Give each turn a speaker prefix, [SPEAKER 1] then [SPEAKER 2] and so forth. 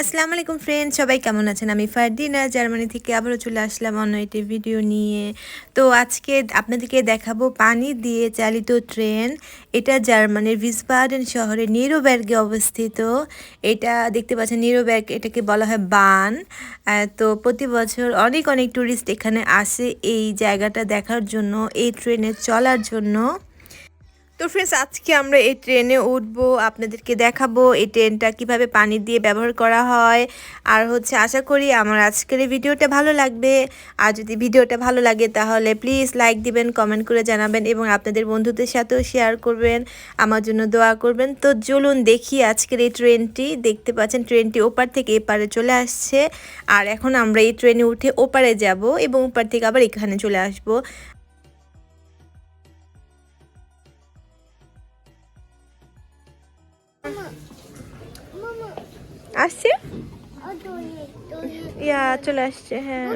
[SPEAKER 1] আসসালামু আলাইকুম ফ্রেন্ড সবাই কেমন আছেন? আমি ফারদিনা, জার্মানি থেকে আবারও চলে আসলাম অন্য একটি ভিডিও নিয়ে। তো আজকে আপনাদেরকে দেখাবো পানি দিয়ে চালিত ট্রেন এটা জার্মানির ভিসবার্ডেন শহরে নিরোব্যার্গে অবস্থিত। এটা দেখতে পাচ্ছেন নিরোব্যার্গ এটাকে বলা হয় বান। তো প্রতি বছর অনেক অনেক ট্যুরিস্ট এখানে আসে এই জায়গাটা দেখার জন্য, এই ট্রেনে চলার জন্য। তো ফ্রেন্ডস আজকে আমরা এই ট্রেনে উঠবো, আপনাদেরকে দেখাবো এই ট্রেনটা কীভাবে পানি দিয়ে ব্যবহার করা হয়। আর হচ্ছে আশা করি আমার আজকের এই ভিডিওটা ভালো লাগবে। আর যদি ভিডিওটা ভালো লাগে তাহলে প্লিজ লাইক দিবেন কমেন্ট করে জানাবেন এবং আপনাদের বন্ধুদের সাথেও শেয়ার করবেন। আমার জন্য দোয়া করবেন। তো চলুন দেখি আজকের এই ট্রেনটি দেখতে পাচ্ছেন ট্রেনটি ওপার থেকে এপারে চলে আসছে। আর এখন আমরা এই ট্রেনে উঠে ওপারে যাব এবং ওপার থেকে আবার এখানে চলে আসব। আসছে ইয়া চলে আসছে হ্যাঁ